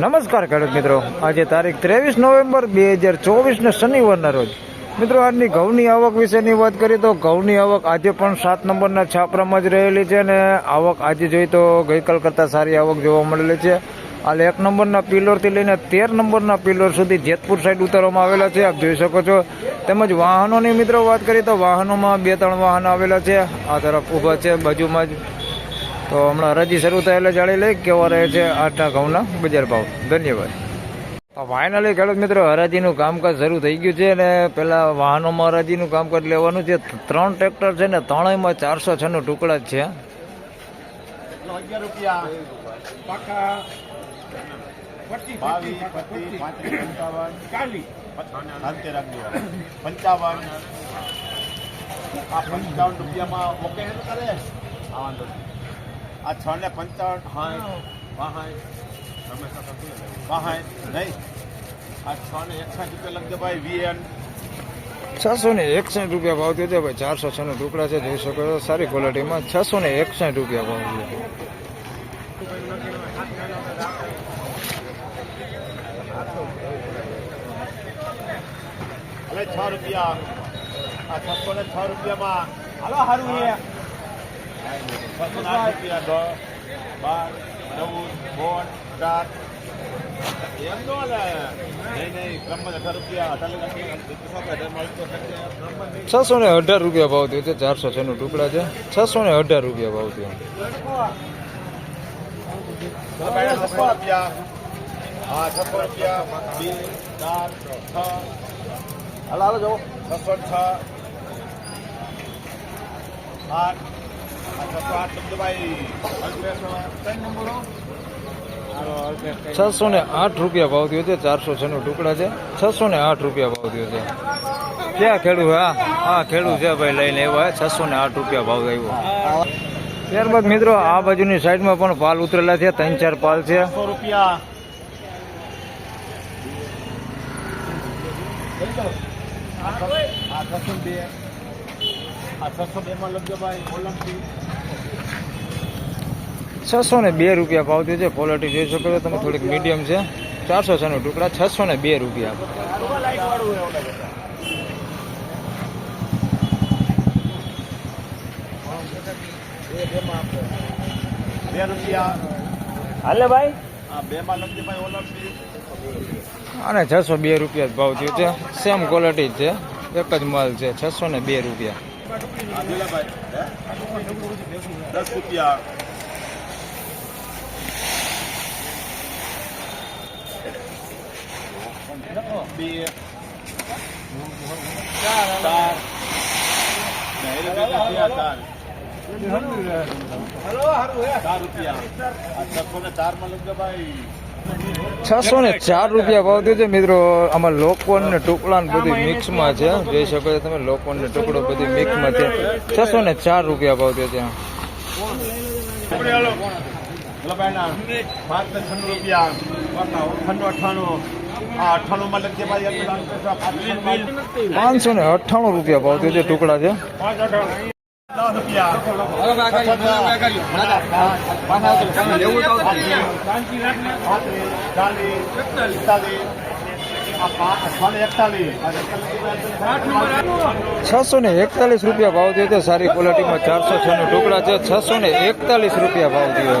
નમસ્કાર ખેડૂત મિત્રો. આજે તારીખ ત્રેવીસ નવેમ્બર બે હજાર ચોવીસને શનિવારના રોજ. મિત્રો, આજની ઘઉંની આવક વિશેની વાત કરીએ તો ઘઉંની આવક આજે પણ સાત નંબરના છાપરામાં જ રહેલી છે અને આવક આજે જોઈએ તો ગઈકાલ કરતાં સારી આવક જોવા મળેલી છે. હાલ એક નંબરના પિલરથી લઈને તેર નંબરના પિલર સુધી જેતપુર સાઈડ ઉતારવામાં આવેલા છે. આપ જોઈ શકો છો. તેમજ વાહનોની મિત્રો વાત કરીએ તો વાહનોમાં બે ત્રણ વાહન આવેલા છે. આ તરફ ઊભા છે. બાજુમાં જ તો હમણાં હરાજી શરૂ થાય એટલે જાણી લઈ કેવા રહે છે આટલા ઘઉંના બજાર ભાવ. ધન્યવાદ. તો ફાઇનલી ખેડૂત મિત્રો, હરાજીનું કામકાજ શરૂ થઈ ગયું છે અને પેલા વાહનોમાં હરાજીનું કામકાજ લેવાનું છે. ત્રણ ટ્રેક્ટર છે ને, ત્રણેયમાં ચારસો છનું ટુકડા જ છે. પંચાવન. રૂપિયામાં. આ છ ને પંચાવન હાઠ બાહાઠ બાહાઠ નહીં. આ છ ને એકસઠ રૂપિયા લખજો ભાઈ વીએન. છસો ને એકસઠ રૂપિયા ભાવ થયો છે ભાઈ ચારસો છનું ટુકડા છે જોઈ શકો છો સારી ક્વોલિટીમાં છસો ને એકસઠ રૂપિયા ભાવ થયો છ. રૂપિયા. આ છસો ને છ રૂપિયામાં. હાલો સારું છે ને આઠ રૂપિયા દસ બાર ચૌદ બોન ચાર. એમ નો નહીં નહીં ક્રમમાં અઢાર રૂપિયા. અઢાર છસો ને અઢાર રૂપિયા ભાવ થયો છે ચારસો છનું ટુકડા છે. છસો ને અઢાર રૂપિયા ભાવ થયો. છસો રૂપિયા. હા છસો રૂપિયા. બે ચાર છ. હાલ હાલો જાઓ. છસો છ. આઠ છસો ને આઠ રૂપિયા ભાવ થયો છે, ચારસો છનું ટુકડા છે. છસો ને આઠ રૂપિયા ભાવ થયો છે. ક્યાં ખેડૂ હા હા ખેડૂ છે ભાઈ, લઈને આવ્યા છસો ને આઠ રૂપિયા ભાવ આવ્યો. ત્યારબાદ મિત્રો, આ બાજુની સાઈડમાં પણ પાલ ઉતરેલા છે, ત્રણ ચાર પાલ છે. રૂપિયા. છસો ને બે રૂપિયા ભાવ થયો છે. ક્વોલિટી જોઈ શકો છો તમે, થોડીક મીડિયમ છે. ચારસો છનો ટુકડા, છસો ને બે રૂપિયા. હાલે ભાઈ? અને છસો બે રૂપિયા જ ભાવ થયો છે. સેમ ક્વોલિટી છે. એક જ માલ છે, છસો ને બે રૂપિયા. દસ રૂપિયા. છસો ને ચાર રૂપિયા ભાવ થયો છે મિત્રો. આમાં લોકોન ને ટુકડા ને બધું મિક્સમાં છે. જોઈ શકો છો તમે, લોકોન ને ટુકડો બધી મિક્સમાં છે. છસો ને ચાર રૂપિયા ભાવ થયો છે પાંચ છન્નું રૂપિયા. અઠ્ઠાણું. પાંચસો ને અઠ્ઠાણું રૂપિયા ભાવ થયો છે ટુકડા છે. છસો ને એકતાલીસ રૂપિયા ભાવ થયો છે. સારી ક્વોલિટીમાં ચારસો છ નું ટુકડા છે. છસો ને એકતાલીસ રૂપિયા ભાવ થયો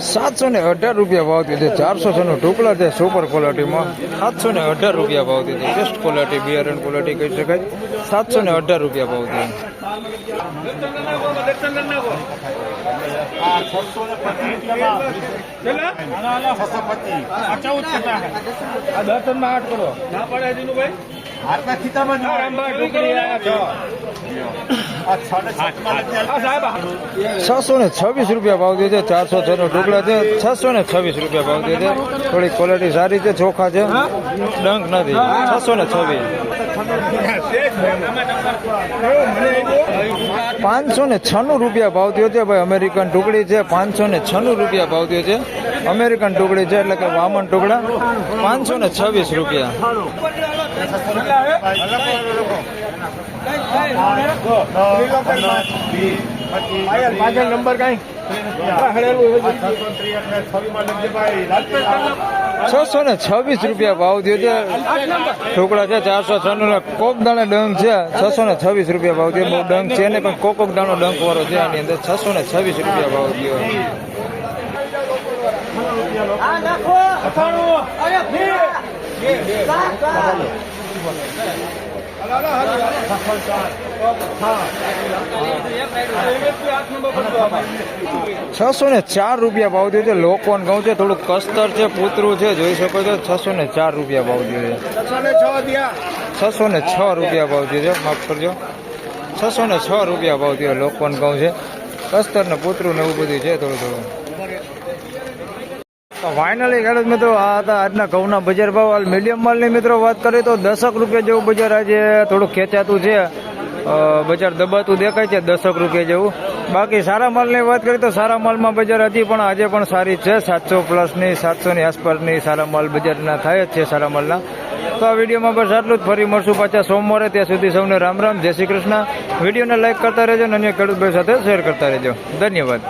સાતસો ને અઢાર રૂપિયા ભાવ દીધો. ચારસો છ નો ટુકડા છે સુપર ક્વોલિટીમાં સાતસો ને અઢાર રૂપિયા ભાવ દીધો. Best quality beer and quality કહી શકાય. સાતસો ને અઢાર રૂપિયા ભાવમાં આઠ કરો. ના પડે હાથના છસો ને છવ્વીસ રૂપિયા ભાવ દે છે ચારસો છ નો ઢોકળા છે છસો ને છવ્વીસ રૂપિયા ભાવ દે છે થોડી ક્વોલિટી સારી છે ચોખા છે. ડંક નથી. છસો ને છવ્વીસ. પાંચસો ને છન્નું રૂપિયા ભાવ થયો છે ભાઈ અમેરિકન ટુકડી છે. પાંચસો ને છન્નું રૂપિયા ભાવ થયો છે. અમેરિકન ટુકડી છે એટલે કે વામન ટુકડા. પાંચસો ને છવ્વીસ રૂપિયા. નંબર કઈ? છસો ને છવ્વીસ રૂપિયા ભાવ થયો છે. ટુકડા છે ચારસો છન્નું ને કોક દાણા ડંગ છે. છસો ને છવ્વીસ રૂપિયા ભાવ થયો. બહુ ડંગ છે ને પણ કોક કોક દાણો ડંક વાળો છે આની અંદર. છસો ને છવ્વીસ રૂપિયા ભાવ થયો. છસો ને ચાર રૂપિયા ભાવ થયો છે. લોકોન ઘઉં છે થોડું કસ્તર છે પૂતરું છે જોઈ શકો છો. છસો ને ચાર રૂપિયા ભાવ થયો છે. છસો ને છ રૂપિયા ભાવ થયો છે. માફ કરજો. છસો ને છ રૂપિયા ભાવ થયો લોકોન ઘઉં છે. કસ્તર ને પૂતરું ને એવું બધું છે થોડું થોડું. તો ફાઇનલી ખેડૂત મિત્રો, આ હતા આજના ઘઉંના બજાર ભાવ. હાલ મીડિયમ માલની મિત્રો વાત કરીએ તો દસક રૂપિયા જેવું બજાર આજે થોડુંક ખેંચાતું છે. બજાર દબાતું દેખાય છે દસક રૂપિયા જેવું. બાકી સારા માલની વાત કરીએ તો સારા માલમાં બજાર હતી પણ આજે પણ સારી છે. સાતસો પ્લસની, સાતસોની આસપાસની સારા માલ બજારના થાય જ છે સારા માલના. તો આ વિડીયોમાં બસ આટલું જ. ફરી મળશું પાછા સોમવારે. ત્યાં સુધી સૌને રામ રામ. જય શ્રી કૃષ્ણ. વિડીયોને લાઇક કરતા રહેજો અને અન્ય ખેડૂત ભાઈ સાથે શેર કરતા રહેજો. ધન્યવાદ.